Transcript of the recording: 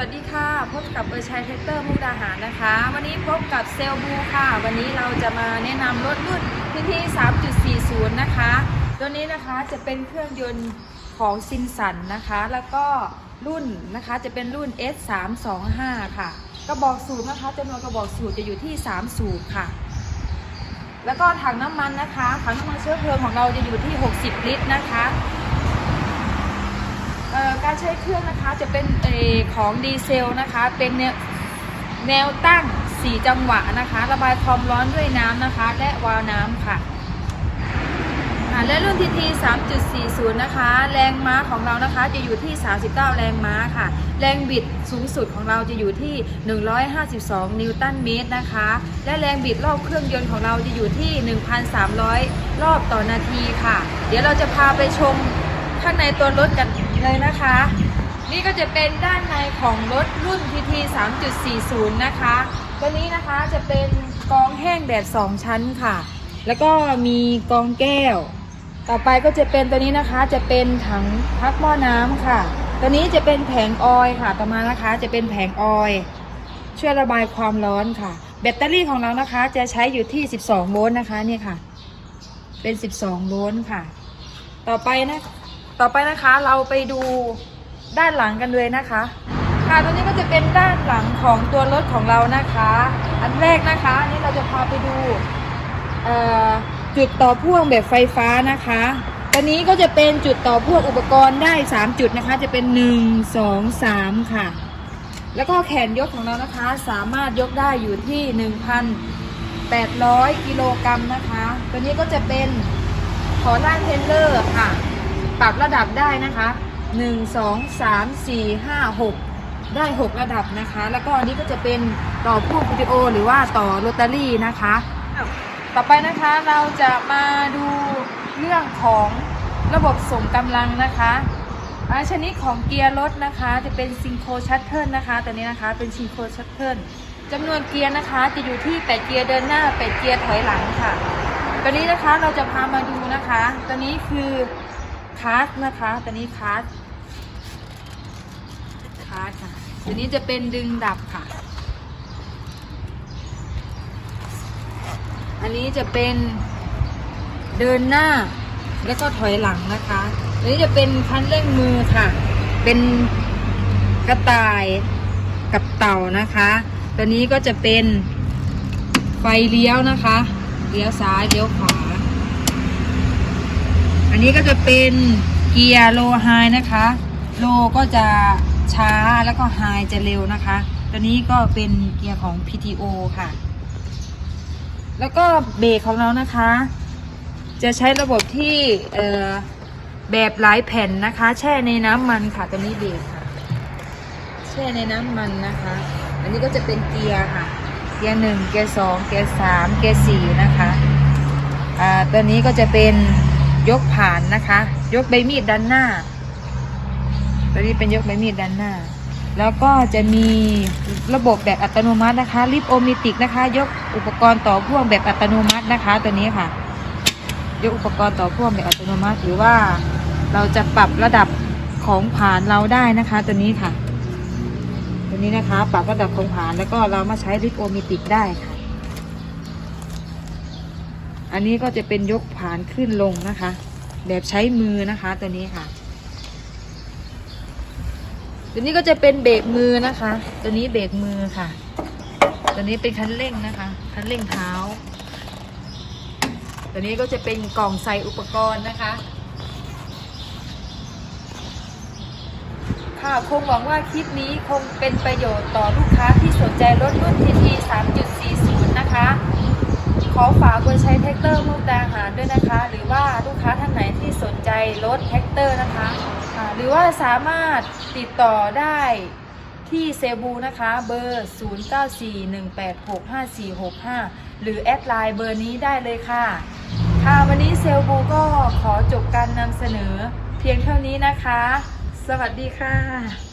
วัสดีค่ะ พบกับเบอร์ชัยแท็กเตอร์มุกดาหารนะคะ วันนี้พบกับเซลบูค่ะ วันนี้เราจะมาแนะนำรถรุ่นที่ที่ 3.40 นะคะ ตัวนี้นะคะจะเป็นเครื่องยนต์ของซินสันนะคะ แล้วก็รุ่นนะคะจะเป็นรุ่น S325 ค่ะ กระบอกสูบนะคะจำนวนกระบอกสูบจะอยู่ที่ 3 สูบค่ะ แล้วก็ถังน้ำมันนะคะ ถังน้ำมันเชื้อเพลิงของเราจะอยู่ที่ 60 ลิตรนะคะ การใช้เครื่องนะคะจะเป็นเอของดีเซลนะคะ เป็นแนวตั้ง4จังหวะนะคะ ระบายความร้อนด้วยน้ำนะคะ และวาล์วน้ำค่ะและรุ่น TT 3.40 นะคะ แรงม้าของเรานะคะจะอยู่ที่ 39 แรงม้าค่ะ แรงบิดสูงสุดของเราจะอยู่ที่ 152 นิวตันเมตรนะคะ และแรงบิดรอบเครื่องยนต์ของเราจะอยู่ที่ 1,300 รอบต่อนาทีค่ะ เดี๋ยวเราจะพาไปชม ข้างในตัวรถกันเลยนะคะ นี่ก็จะเป็นด้านในของรถรุ่น PT 3.40 นะคะตัวนี้นะคะจะเป็นกองแห้งแบบ 2 ชั้นค่ะ แล้วก็มีกองแก้ว ต่อไปก็จะเป็นตัวนี้นะคะจะเป็นถังพักหม้อน้ำค่ะ ตัวนี้จะเป็นแผงออยค่ะ ต่อมานะคะจะเป็นแผงออยช่วยระบายความร้อนค่ะ แบตเตอรี่ของเรานะคะจะใช้อยู่ที่ 12 โวลต์นะคะนี่ค่ะ เป็น 12 โวลต์ค่ะ ต่อไปนะ ต่อไปนะคะเราไปดูด้านหลังกันเลยนะคะ ค่ะตัวนี้ก็จะเป็นด้านหลังของตัวรถของเรานะคะ อันแรกนะคะอันนี้เราจะพาไปดูจุดต่อพ่วงแบบไฟฟ้านะคะตัวนี้ก็จะเป็นจุดต่อพ่วงอุปกรณ์ได้ 3 จุดนะคะ จะเป็น 1 2 3 ค่ะ แล้วก็แขนยกของเรานะคะสามารถยกได้อยู่ที่ 1,800 กิโลกรัมนะคะ ตัวนี้ก็จะเป็นขอล่างเทนเลอร์ค่ะ ปรับระดับได้นะคะ1 2 3 4 5 6ได้6ระดับนะคะ แล้วก็อันนี้ก็จะเป็นต่อพ่วงวิดีโอหรือว่าต่อโรตารี่นะคะ ต่อไปนะคะเราจะมาดูเรื่องของระบบส่งกำลังนะคะอ่าชนิดของเกียร์รถนะคะ จะเป็นซิงโครชัตเทิลนะคะ ตัวนี้นะคะเป็นซิงโครชัตเทิลจำนวนเกียร์นะคะจะอยู่ที่8เกียร์เดินหน้า8เกียร์ถอยหลังค่ะ ตัวนี้นะคะเราจะพามาดูนะคะ ตัวนี้คือ คาสนะคะตัวนี้คาสคาสค่ะตัวนี้จะเป็นดึงดับค่ะ อันนี้จะเป็นเดินหน้าแล้วก็ถอยหลังนะคะอันนี้จะเป็นคันเร่งมือค่ะ เป็นกระต่ายกับเต่านะคะ ตัวนี้ก็จะเป็นไฟเลี้ยวนะคะ เลี้ยวซ้าย เลี้ยวขวา อันนี้ก็จะเป็นเกียร์โลไฮนะคะ โลก็จะช้าแล้วก็ไฮจะเร็วนะคะ ตัวนี้ก็เป็นเกียร์ของ PTO ค่ะ แล้วก็เบรกของเรานะคะ จะใช้ระบบที่เออแบบหลายแผ่นนะคะ แช่ในน้ำมันค่ะ ตัวนี้เบรกค่ะ แช่ในน้ำมันนะคะ อันนี้ก็จะเป็นเกียร์ค่ะ เกียร์หนึ่งเกียร์สองเกียร์สามเกียร์สี่นะคะ อ่าตัวนี้ก็จะเป็น ยกผ่านนะคะ ยกใบมีดด้านหน้าตัวนี้เป็นยกใบมีดด้านหน้า แล้วก็จะมีระบบแบบอัตโนมัตินะคะลิฟโอมิติกนะคะ ยกอุปกรณ์ต่อพ่วงแบบอัตโนมัตินะคะ ตัวนี้ค่ะ ยกอุปกรณ์ต่อพ่วงแบบอัตโนมัติหรือว่าเราจะปรับระดับของผ่านเราได้นะคะ ตัวนี้ค่ะ ตัวนี้นะคะ ปรับระดับของผ่านแล้วก็เรามาใช้ลิฟโอมิติกได้ค่ะ อันนี้ก็จะเป็นยกผ่านขึ้นลงนะคะ แบบใช้มือนะคะตัวนี้ค่ะ ตัวนี้ก็จะเป็นเบรกมือนะคะ ตัวนี้เบรกมือค่ะ ตัวนี้เป็นคันเร่งนะคะคันเร่งเท้า ตัวนี้ก็จะเป็นกล่องใส่อุปกรณ์นะคะค่ะคงหวังว่าคลิปนี้คงเป็นประโยชน์ต่อลูกค้าที่สนใจรถรุ่น TT 3.0 ขอฝากคนใช้แท็กเตอร์มุกดาหารด้วยนะคะ หรือว่าลูกค้าท่านไหนที่สนใจรถแท็กเตอร์นะคะ หรือว่าสามารถติดต่อได้ที่เซบูนะคะเบอร์ 0941865465 หรือแอดไลน์เบอร์นี้ได้เลยค่ะ ค่ะวันนี้เซลบูก็ขอจบการนำเสนอเพียงเท่านี้นะคะ สวัสดีค่ะ